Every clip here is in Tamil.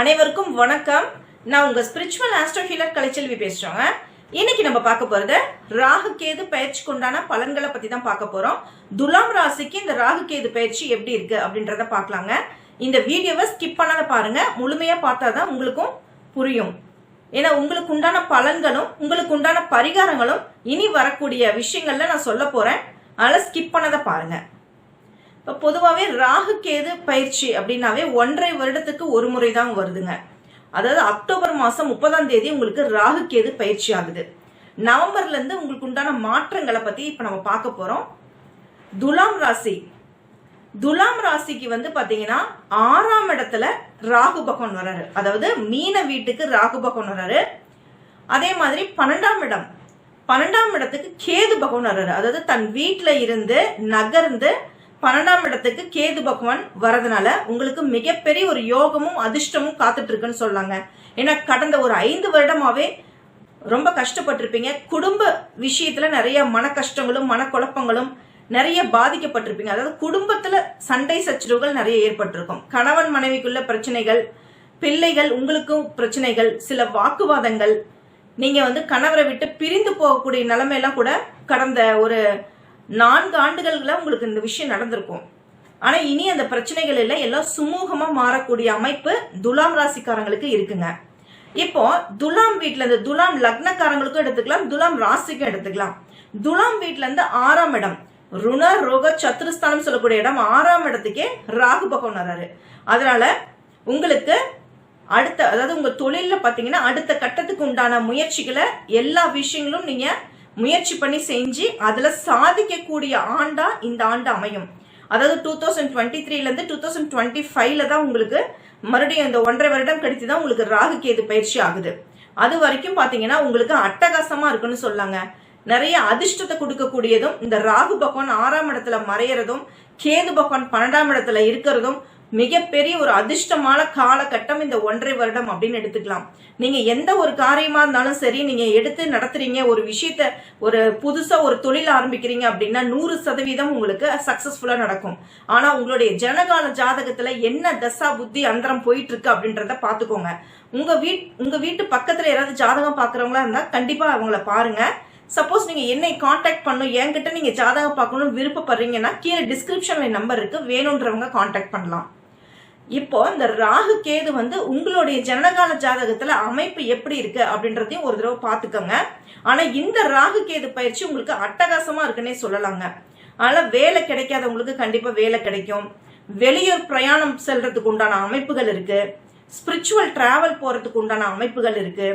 அனைவருக்கும் வணக்கம். நான் உங்க ஸ்பிரிச்சுவல் ஆஸ்ட்ரோ ஹீலர் கலைச்செல்வி பேசுறோங்க. இன்னைக்கு நம்ம பார்க்க போறது ராகு கேது பயிற்சிக்கு உண்டான பலன்களை பத்தி தான் பார்க்க போறோம். துலாம் ராசிக்கு இந்த ராகு கேது பயிற்சி எப்படி இருக்கு அப்படின்றத பார்க்கலாங்க. இந்த வீடியோவை ஸ்கிப் பண்ணாத பாருங்க. முழுமையா பார்த்தாதான் உங்களுக்கும் புரியும். ஏன்னா உங்களுக்கு உண்டான பலன்களும் உங்களுக்கு உண்டான பரிகாரங்களும் இனி வரக்கூடிய விஷயங்கள்ல நான் சொல்ல போறேன். அதனால ஸ்கிப் பண்ணாத பாருங்க. இப்போ பொதுவாகவே ராகு கேது பயிற்சி அப்படின்னாவே ஒன்றரை வருடத்துக்கு ஒரு முறை தான் வருதுங்க. அதாவது அக்டோபர் மாதம் முப்பதாம் தேதி உங்களுக்கு ராகு கேது பயிற்சி ஆகுது. நவம்பர்லேருந்து உங்களுக்கு உண்டான மாற்றங்களை பற்றி இப்போ நம்ம பார்க்க போகிறோம் துலாம் ராசி. துலாம் ராசிக்கு வந்து பார்த்தீங்கன்னா ஆறாம் இடத்துல ராகு பகவான் வர்றாரு அதாவது மீன வீட்டுக்கு ராகு பகவான் வர்றாரு அதே மாதிரி பன்னெண்டாம் இடம். பன்னெண்டாம் இடத்துக்கு கேது பகவான் வர்றாரு அதாவது தன் வீட்டில் இருந்து நகர்ந்து பன்னெண்டாம் இடத்துக்கு கேது பகவான் வரதுனால உங்களுக்கு மிகப்பெரிய ஒரு யோகமும் அதிர்ஷ்டமும் காத்துட்டு இருக்குன்னு சொல்லாங்க. ஏன்னா கடந்த ஒரு ஐந்து வருடமாவே ரொம்ப கஷ்டப்பட்டிருப்பீங்க. குடும்ப விஷயத்துல நிறைய மன கஷ்டங்களும் மனக்குழப்பங்களும் நிறைய பாதிக்கப்பட்டிருப்பீங்க. அதாவது குடும்பத்துல சண்டை சச்சரவுகள் நிறைய ஏற்பட்டிருக்கும். கணவன் மனைவிக்குள்ள பிரச்சனைகள் பிள்ளைகள் உங்களுக்கும் பிரச்சனைகள் சில வாக்குவாதங்கள். நீங்க வந்து கணவரை விட்டு பிரிந்து போகக்கூடிய நிலைமையெல்லாம் கூட கடந்த ஒரு நான்கு ஆண்டுகளில் உங்களுக்கு இந்த விஷயம் நடந்திருக்கும். ஆனா இனி அந்த பிரச்சனைகள் எல்லாம் எல்லாம் சுமூகமா மாறக்கூடிய அமைப்பு துலாம் ராசிக்காரங்களுக்கு இருக்குங்க. இப்போ துலாம் வீட்டுல இருந்து துலாம் லக்னக்காரங்களுக்கும் எடுத்துக்கலாம் துலாம் ராசிக்கும் எடுத்துக்கலாம். துலாம் வீட்டுல இருந்து ஆறாம் இடம் ருண ரோக சத்துருஸ்தானம் சொல்லக்கூடிய இடம் ஆறாம் இடத்துக்கே ராகு பகவான் வர்றாரு அதனால உங்களுக்கு அடுத்த அதாவது உங்க தொழில பாத்தீங்கன்னா அடுத்த கட்டத்துக்கு உண்டான முயற்சிகளை எல்லா விஷயங்களும் நீங்க முயற்சி பண்ணி செஞ்சு அதுல சாதிக்கக்கூடிய ஆண்டா இந்த ஆண்டு அமையும். அதாவது டூ தௌசண்ட் டுவெண்ட்டி த்ரீலேருந்து டூ தௌசண்ட் டுவெண்ட்டி ஃபைவ்ல தான் உங்களுக்கு மறுபடியும் இந்த ஒன்றரை வருடம் கழித்து தான் உங்களுக்கு ராகு கேது பயிற்சி ஆகுது. அது வரைக்கும் பார்த்தீங்கன்னா உங்களுக்கு அட்டகாசமா இருக்குன்னு சொல்லாங்க. நிறைய அதிர்ஷ்டத்தை கொடுக்கக்கூடியதும் இந்த ராகு பகவான் ஆறாம் இடத்துல மறையறதும் கேது பகவான் பன்னெண்டாம் இடத்துல இருக்கிறதும் மிகப்பெரிய ஒரு அதிர்ஷ்டமான காலகட்டம் இந்த ஒன்றரை வருடம் அப்படின்னு எடுத்துக்கலாம். நீங்க எந்த ஒரு காரியமா இருந்தாலும் சரி நீங்க எடுத்து நடத்துறீங்க ஒரு விஷயத்த ஒரு புதுசா ஒரு தொழில் ஆரம்பிக்கிறீங்க அப்படின்னா நூறு சதவீதம் உங்களுக்கு சக்சஸ்ஃபுல்லா நடக்கும். ஆனா உங்களுடைய ஜனகால ஜாதகத்துல என்ன தசா புத்தி அந்தரம் போயிட்டு இருக்கு அப்படின்றத பாத்துக்கோங்க உங்க வீட் உங்க வீட்டு பக்கத்துல யாராவது ஜாதகம் பாக்குறவங்களா இருந்தா கண்டிப்பா அவங்கள பாருங்க. சப்போஸ் நீங்க என்னை காண்டாக்ட் பண்ணும் என்கிட்ட நீங்க ஜாதகம் பார்க்கணும்னு விருப்பப்படுறீங்கன்னா கீழே டிஸ்கிரிப்ஷன்ல நம்பர் இருக்கு வேணுன்றவங்க காண்டாக்ட் பண்ணலாம். இப்போ இந்த ராகு கேது வந்து உங்களுடைய ஜனனகால ஜாதகத்துல அமைப்பு எப்படி இருக்கு அப்படின்றதையும் ஒரு தடவை பார்த்துக்கோங்க. ஆனா இந்த ராகு கேது பயிற்சி உங்களுக்கு அட்டகாசமா இருக்குன்னே சொல்லலாங்க. ஆனா வேலை கிடைக்காதவங்களுக்கு கண்டிப்பா வேலை கிடைக்கும். வெளியூர் பிரயாணம் செல்றதுக்கு உண்டான அமைப்புகள் இருக்கு. ஸ்பிரிச்சுவல் டிராவல் போறதுக்கு உண்டான அமைப்புகள் இருக்கு.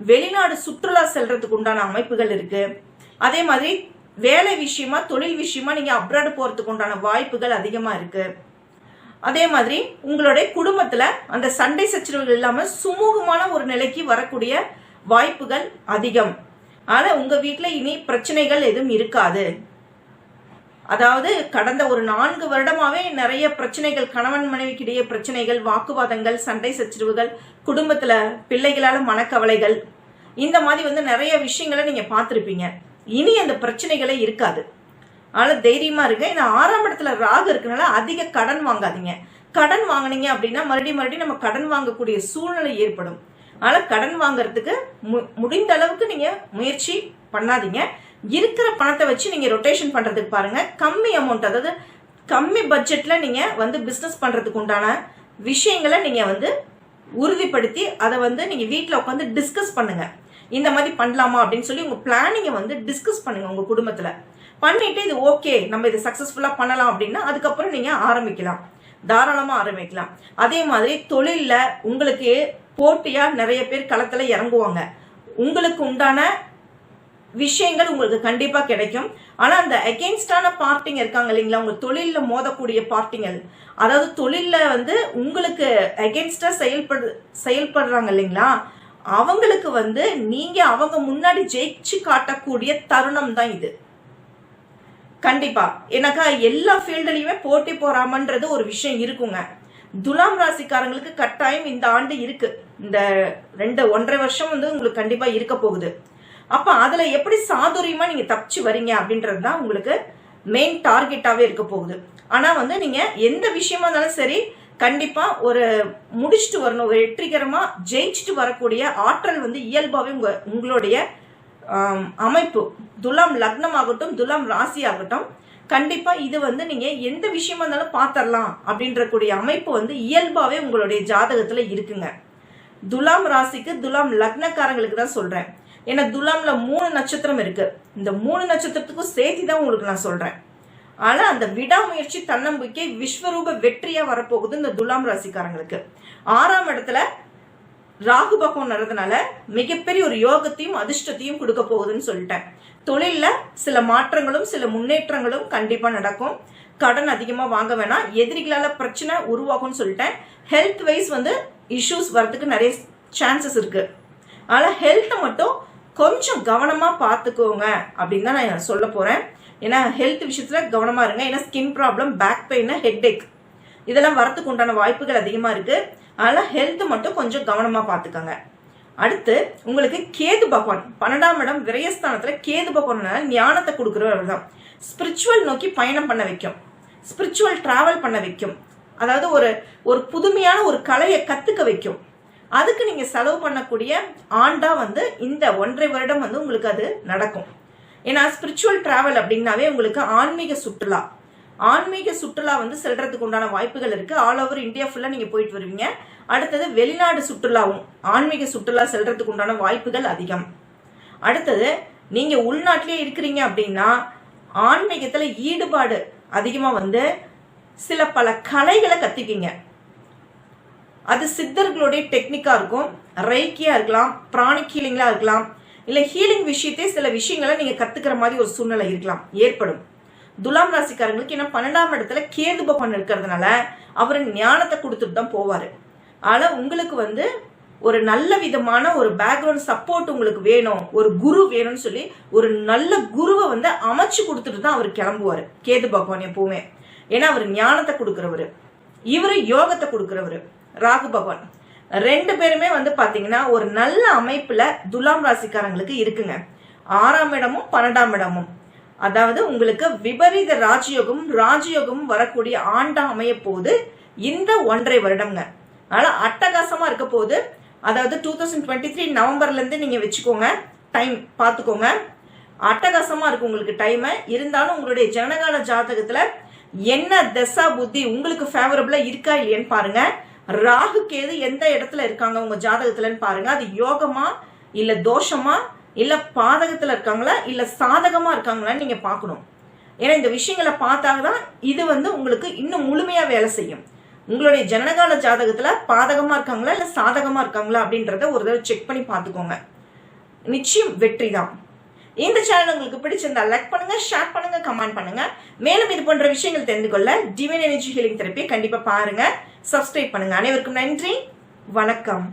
வெளிநாடு சுற்றுலா செல்றதுக்கு உண்டான அமைப்புகள் இருக்கு. அதே மாதிரி வேலை விஷயமா தொழில் விஷயமா நீங்க அப்ராடு போறதுக்கு உண்டான வாய்ப்புகள் அதிகமா இருக்கு. அதே மாதிரி உங்களுடைய குடும்பத்துல அந்த சண்டை சச்சரவுகள் இல்லாம சுமூகமான ஒரு நிலைக்கு வரக்கூடிய வாய்ப்புகள் அதிகம். ஆனா உங்க வீட்டுல இனி பிரச்சனைகள் எதுவும் இருக்காது. அதாவது கடந்த ஒரு நான்கு வருடமாவே நிறைய பிரச்சனைகள் கணவன் மனைவிக்கிடையே பிரச்சனைகள் வாக்குவாதங்கள் சண்டை சச்சரவுகள் குடும்பத்துல பிள்ளைகளால மனக்கவலைகள் இந்த மாதிரி வந்து நிறைய விஷயங்களை நீங்க பார்த்துருப்பீங்க. இனி அந்த பிரச்சனைகளே இருக்காது. அதனால தைரியமா இருங்க. இந்த ஆறாம் இடத்துல ராகு இருக்கனால அதிக கடன் வாங்காதீங்க. கடன் வாங்கினீங்க அப்படின்னா மறுபடியும் மறுபடியும் நம்ம கடன் வாங்கக்கூடிய சூழ்நிலை ஏற்படும். அதனால கடன் வாங்குறதுக்கு மு- முடிந்த அளவுக்கு நீங்க முயற்சி பண்ணாதீங்க. இருக்கிற பணத்தை வச்சு நீங்க ரொட்டேஷன் பண்றதுக்கு பாருங்க. கம்மி அமௌண்ட் அதாவது கம்மி பட்ஜெட்ல நீங்க வந்து பிசினஸ் பண்றதுக்கு உண்டான விஷயங்களை நீங்க வந்து உறுதிப்படுத்தி அதை வந்து நீங்க வீட்டில் உட்காந்து டிஸ்கஸ் பண்ணுங்க. இந்த மாதிரி பண்ணலாமா அப்படின்னு சொல்லி உங்க பிளானிங்கை வந்து டிஸ்கஸ் பண்ணுங்க உங்க குடும்பத்துல. பண்ணிட்டு இது ஓகே நம்ம இதை சக்சஸ்ஃபுல்லா பண்ணலாம் அப்படின்னா அதுக்கப்புறம் நீங்க ஆரம்பிக்கலாம். தாராளமா ஆரம்பிக்கலாம். அதே மாதிரி தொழில்ல உங்களுக்கு போட்டியா நிறைய பேர் களத்துல இறங்குவாங்க. உங்களுக்கு உண்டான விஷயங்கள் உங்களுக்கு கண்டிப்பா கிடைக்கும். ஆனா அந்த அகெயின்ஸ்டான பார்ட்டிங்க இருக்காங்க இல்லைங்களா? உங்க தொழில மோதக்கூடிய பார்ட்டிங்கள் அதாவது தொழில வந்து உங்களுக்கு அகெயின்ஸ்டா செயல்படு செயல்படுறாங்க இல்லைங்களா? அவங்களுக்கு வந்து நீங்க அவங்க முன்னாடி ஜெயிச்சு காட்டக்கூடிய தருணம் தான் இது. கண்டிப்பா. எனக்கா எல்லா ஃபீல்டுலயுமே போட்டி போறாமன்றது ஒரு விஷயம் இருக்குங்க. துலாம் ராசிக்காரங்களுக்கு கட்டாயம் இந்த ஆண்டு இருக்கு. இந்த ரெண்டு ஒன்றரை வருஷம் வந்து உங்களுக்கு கண்டிப்பா இருக்க போகுது. அப்ப அதுல எப்படி சாதுரியமா நீங்க தப்பிச்சு வரீங்க அப்படின்றது தான் உங்களுக்கு மெயின் டார்கெட்டாவே இருக்க போகுது. ஆனா வந்து நீங்க எந்த விஷயமா இருந்தாலும் சரி கண்டிப்பா ஒரு முடிச்சுட்டு வரணும். ஒரு வெற்றிகரமா ஜெயிச்சுட்டு வரக்கூடிய ஆற்றல் வந்து இயல்பாவே உங்க உங்களுடைய அமைப்பு. துலாம் லக்னம் ஆகட்டும் துலாம் ராசி ஆகட்டும் கண்டிப்பா இது வந்து நீங்க எந்த விஷயமா இருந்தாலும் பாத்திரலாம் அப்படின்ற கூடிய அமைப்பு வந்து இயல்பாவே உங்களுடைய ஜாதகத்துல இருக்குங்க. துலாம் ராசிக்கு துலாம் லக்னக்காரங்களுக்கு தான் சொல்றேன். ஏன்னா துலாம்ல மூணு நட்சத்திரம் இருக்கு. இந்த மூணு நட்சத்திரத்துக்கும் சேர்த்து தான் உங்களுக்கு நான் சொல்றேன். ஆனா அந்த விடாமுயற்சி தன்னம்பிக்கை விஸ்வரூப வெற்றியா வரப்போகுது இந்த துலாம் ராசிக்காரங்களுக்கு. ஆறாம் இடத்துல ராகு பகவான் வர்றதுனால மிகப்பெரிய ஒரு யோகத்தையும் அதிர்ஷ்டத்தையும் கொடுக்க போகுதுன்னு சொல்லிட்டேன். தொழில்ல சில மாற்றங்களும் சில முன்னேற்றங்களும் கண்டிப்பா நடக்கும். கடன் அதிகமா வாங்க வேணாம். எதிரிகளால பிரச்சனை உருவாகும்னு சொல்லிட்டேன். ஹெல்த் வைஸ் வந்து இஷ்யூஸ் வரதுக்கு நிறைய சான்சஸ் இருக்கு. ஆனா ஹெல்த்தை மட்டும் கொஞ்சம் கவனமா பார்த்துக்கோங்க அப்படின்னு தான் நான் சொல்ல போறேன். ஏன்னா ஹெல்த் விஷயத்துல கவனமா இருங்க. ஏன்னா skin problem back pain head இதெல்லாம் வரத்துக்கு உண்டான வாய்ப்புகள் அதிகமா இருக்கு. ஆனால் ஹெல்த் மட்டும் கொஞ்சம் கவனமாக பார்த்துக்கோங்க அடுத்து உங்களுக்கு கேது பகவான் பன்னெண்டாம் இடம் விரயஸ்தானத்தில் கேது பகவான் ஞானத்தை கொடுக்குறவர் தான் ஸ்பிரிச்சுவல் நோக்கி பயணம் பண்ண வைக்கும். ஸ்பிரிச்சுவல் டிராவல் பண்ண வைக்கும். அதாவது ஒரு ஒரு புதுமையான ஒரு கலையை கற்றுக்க வைக்கும். அதுக்கு நீங்கள் செலவு பண்ணக்கூடிய ஆண்டா வந்து இந்த ஒன்றரை வருடம் வந்து உங்களுக்கு அது நடக்கும். ஏன்னா ஸ்பிரிச்சுவல் டிராவல் அப்படின்னாவே உங்களுக்கு ஆன்மீக சுற்றுலா. ஆன்மீக சுற்றுலா வந்து செல்றதுக்கு உண்டான வாய்ப்புகள் இருக்கு. ஆல் ஓவர் இந்தியா ஃபுல்லா நீங்க போயிட்டு வருவீங்க. அடுத்தது வெளிநாடு சுற்றுலாவும் ஆன்மீக சுற்றுலா செல்றதுக்கு உண்டான வாய்ப்புகள் அதிகம். அடுத்தது நீங்க உள்நாட்டிலே இருக்கிறீங்க அப்படின்னா ஆன்மீகத்துல ஈடுபாடு அதிகமா வந்து சில பல கலைகளை கத்துக்கீங்க. அது சித்தர்களுடைய டெக்னிக்கா இருக்கும். ரைக்கியா இருக்கலாம் பிராணிக் ஹீலிங்லா இருக்கலாம். இல்ல ஹீலிங் விஷயத்தே சில விஷயங்களை நீங்க கத்துக்கிற மாதிரி ஒரு சூழ்நிலை இருக்கலாம். ஏற்படும். துலாம் ராசிக்காரங்களுக்கு ஏன்னா பன்னெண்டாம் இடத்துல கேது பகவான் இருக்கிறதுனால அவர் ஞானத்தை கொடுத்துட்டு தான் போவார். ஆனால் உங்களுக்கு வந்து ஒரு நல்ல விதமான ஒரு பேக்ரவுண்ட் சப்போர்ட் உங்களுக்கு வேணும் ஒரு குரு வேணும்னு சொல்லி ஒரு நல்ல குருவை வந்து அமைச்சு கொடுத்துட்டு தான் அவர் கிளம்புவார் கேது பகவான் எப்பவுமே. ஏன்னா அவர் ஞானத்தை கொடுக்குறவர். இவரு யோகத்தை கொடுக்குறவர் ராகு பகவான். ரெண்டு பேருமே வந்து பாத்தீங்கன்னா ஒரு நல்ல அமைப்புல துலாம் ராசிக்காரங்களுக்கு இருக்குங்க. ஆறாம் இடமும் பன்னெண்டாம் இடமும். அதாவது உங்களுக்கு விபரீத ராஜயோகம் ராஜயோகமும் வரக்கூடிய ஆண்டா அமைய போது இந்த ஒன்றரை வருடம்ங்க. அதனால அட்டகாசமா இருக்க போகுது. அதாவது டூ தௌசண்ட் டுவெண்ட்டி த்ரீ நவம்பர்ல இருந்து நீங்க வச்சுக்கோங்க டைம் பார்த்துக்கோங்க. அட்டகாசமா இருக்கு உங்களுக்கு டைம் இருந்தாலும் உங்களுடைய ஜனகால ஜாதகத்துல என்ன தசா புத்தி உங்களுக்கு ஃபேவரபிளா இருக்கா இல்லையான்னு பாருங்க. ராகு கேது எந்த இடத்துல இருக்காங்க உங்க ஜாதகத்துலன்னு பாருங்க. அது யோகமா இல்ல தோஷமா? இல்ல பாதகத்துல இருக்காங்களா? இல்ல சாதகமா இருக்காங்களான்னு நீங்க பார்க்கணும். ஏன்னா இந்த விஷயங்களை பார்த்தாதான் இது வந்து உங்களுக்கு இன்னும் முழுமையா வேலை செய்யும். உங்களுடைய ஜனனகால ஜாதகத்துல பாதகமா இருக்காங்களா? இல்ல சாதகமா இருக்காங்களா? அப்படின்றத ஒரு தடவை செக் பண்ணி பார்த்துக்கோங்க. நிச்சயம் வெற்றி தான். இந்த சேனல் உங்களுக்கு பிடிச்சிருந்தா லைக் பண்ணுங்க ஷேர் பண்ணுங்க கமெண்ட் பண்ணுங்க. மேலும் இது போன்ற விஷயங்கள் தெரிந்து கொள்ள டிவைன் எனர்ஜி ஹீலிங் தெரப்பியை கண்டிப்பா பாருங்க. சப்ஸ்கிரைப் பண்ணுங்க. அனைவருக்கும் நன்றி. வணக்கம்.